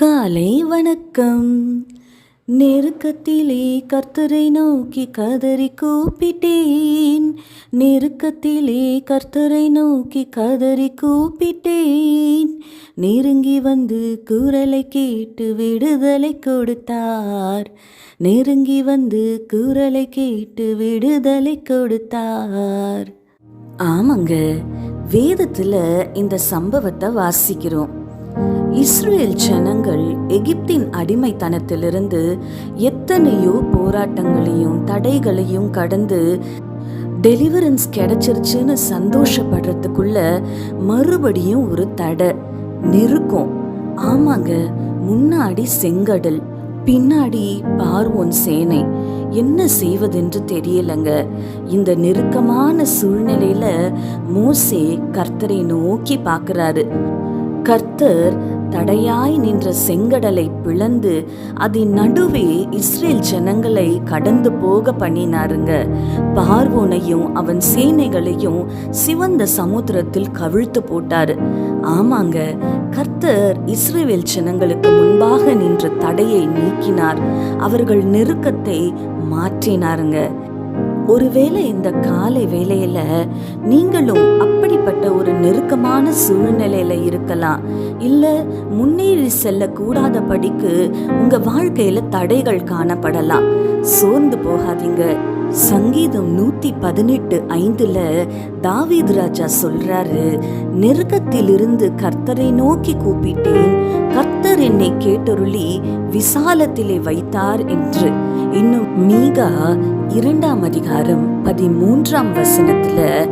காலை வணக்கம். நெருக்கத்திலே கர்த்தரை நோக்கி கதறி கூப்பிட்டேன். நெருக்கத்திலே கர்த்தரை நோக்கி கதறி கூப்பிட்டேன். நெருங்கி வந்து குரலை கேட்டு விடுதலை கொடுத்தார். நெருங்கி வந்து குரலை கேட்டு விடுதலை கொடுத்தார். ஆமாங்க வேதத்தில் இந்த சம்பவத்தை வாசிக்கிறோம். இஸ்ரேல் ஜனங்கள் எகிப்தின் அடிமைத்தனத்திலிருந்து எத்தனையோ போராட்டங்களையும் தடைகளையும் கடந்து டெலிவரன்ஸ் கிடைச்சிருச்சுன்னு சந்தோஷப்படுறதுக்குள்ள மறுபடியும் ஒரு தடை நெருக்கம். ஆமாங்க முன்னாடி செங்கடல் பின்னாடி பார்வோன் சேனை. என்ன செய்வதென்று தெரியலங்க. இந்த நெருக்கமான சூழ்நிலையில மோசே கர்த்தரை நோக்கி பார்க்கறாரு. கர்த்தர் தடையாய் நின்ற செங்கடலை பிளந்து அதன் நடுவே இஸ்ரேல் ஜனங்களை கடந்து போக பண்ணினாருங்க. பார்வோனையும் அவன் சேனைகளையும் சிவந்த சமுத்திரத்தில் கவிழ்த்து போட்டாரு. ஆமாங்க கர்த்தர் இஸ்ரேல் ஜனங்களுக்கு முன்பாக நின்ற தடையை நீக்கினார். அவர்கள் நெருக்கத்தை மாற்றினாருங்க. ஒருவேளை இந்த காலை வேலையில நீங்களும் அப்படிப்பட்ட ஒரு நெருக்கமான சூழ்நிலையில இருக்கலாம். இல்ல முன்னேறி செல்ல கூடாத படிக்கு உங்க வாழ்க்கையில தடைகள் காணப்படலாம். சோர்ந்து போகாதீங்க. சங்கீதம் நூத்தி பதினெட்டு ஐந்துல தாவீத் ராஜா சொல்றாரு நெருக்கத்திலிருந்து கர்த்தரை நோக்கி கூப்பிட்டேன். கர்த்தர் என்னை கேட்டருளி விசாலத்திலே வைத்தார் என்று. இன்னும் மீகா இரண்டாம் அதிகாரம் பதிமூன்றாம் வசனத்துல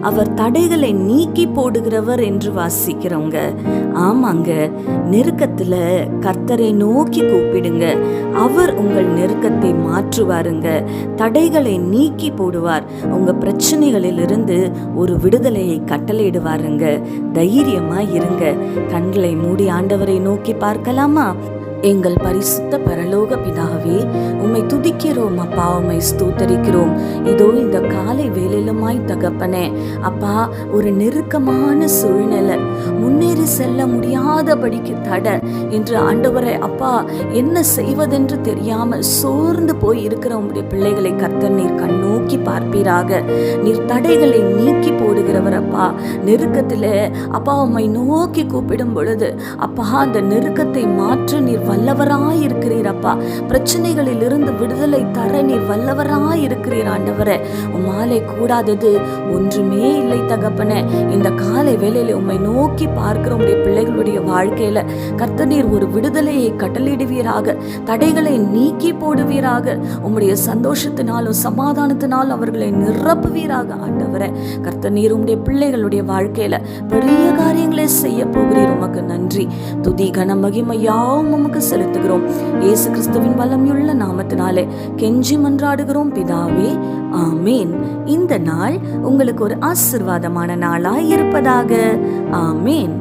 அவர் தடைகளை நீக்கி போடுகிறவர் என்று வாசிக்கிறவங்க. ஆமாங்க நெருக்கத்தில் கர்த்தரை நோக்கி கூப்பிடுங்க. அவர் உங்கள் நெருக்கத்தை மாற்றுவாருங்க. தடைகளை நீக்கி போடுவார். உங்கள் பிரச்சனைகளிலிருந்து ஒரு விடுதலையை கட்டளையிடுவாருங்க. தைரியமாக இருங்க. கண்களை மூடி ஆண்டவரை நோக்கி பார்க்கலாமா? எங்கள் பரிசுத்த பரலோக பிதாவே உம்மை துதிக்கிறோம் அப்பா உம்மை ஸ்தோத்தரிக்கிறோம். இதோ இந்த காலை வேலையிலுமாய் தகப்பனே அப்பா ஒரு நெருக்கமான சூழ்நிலை. முன்னேறி செல்ல முடியாதபடிக்கு தடை என்று ஆண்டவரை அப்பா என்ன செய்வதென்று தெரியாமல் சோர்ந்து போய் இருக்கிற உங்களுடைய பிள்ளைகளை கர்த்தர் நீர் கண்ணோக்கி பார்ப்பீராக. நீர் தடைகளை நீக்கி போடுகிறவர் அப்பா. நெருக்கத்தில் அப்பா உம்மை நோக்கி கூப்பிடும் பொழுது அப்பா அந்த நெருக்கத்தை மாற்ற நீர் வல்லவராய் இருக்கிறீர் அப்பா. பிரச்சனைகளில் இருந்து விடுதலை தர நீர் வல்லவராய் இருக்கிறீர் ஆண்டவரே உம்மாலே கூடாதது ஒன்றுமே இல்லை தகப்பனே. இந்த காலை வேலையில உம்மை நோக்கி பார்க்கிற உடைய பிள்ளைகளுடைய வாழ்க்கையில கர்த்த நீர் ஒரு விடுதலையை கட்டளிடுவீராக தடைகளை நீக்கி போடுவீராக. உம்முடைய சந்தோஷத்தினாலும் சமாதானத்தினாலும் அவர்களை நிரப்புவீராக ஆண்டவரே. கர்த்த நீர் உடைய பிள்ளைகளுடைய வாழ்க்கையில பெரிய காரியங்களை செய்ய போகிறீர். உமக்கு நன்றி. துதி கன மகிமை யாவும் உமக்கு செலுத்துகிறோம். இயேசு கிறிஸ்துவின் வல்லமையுள்ள நாமத்தினாலே கெஞ்சி மன்றாடுகிறோம். பிதாவே ஆமேன். இந்த நாள் உங்களுக்கு ஒரு ஆசிர்வாதமான நாளாய் இருப்பதாக. ஆமேன்.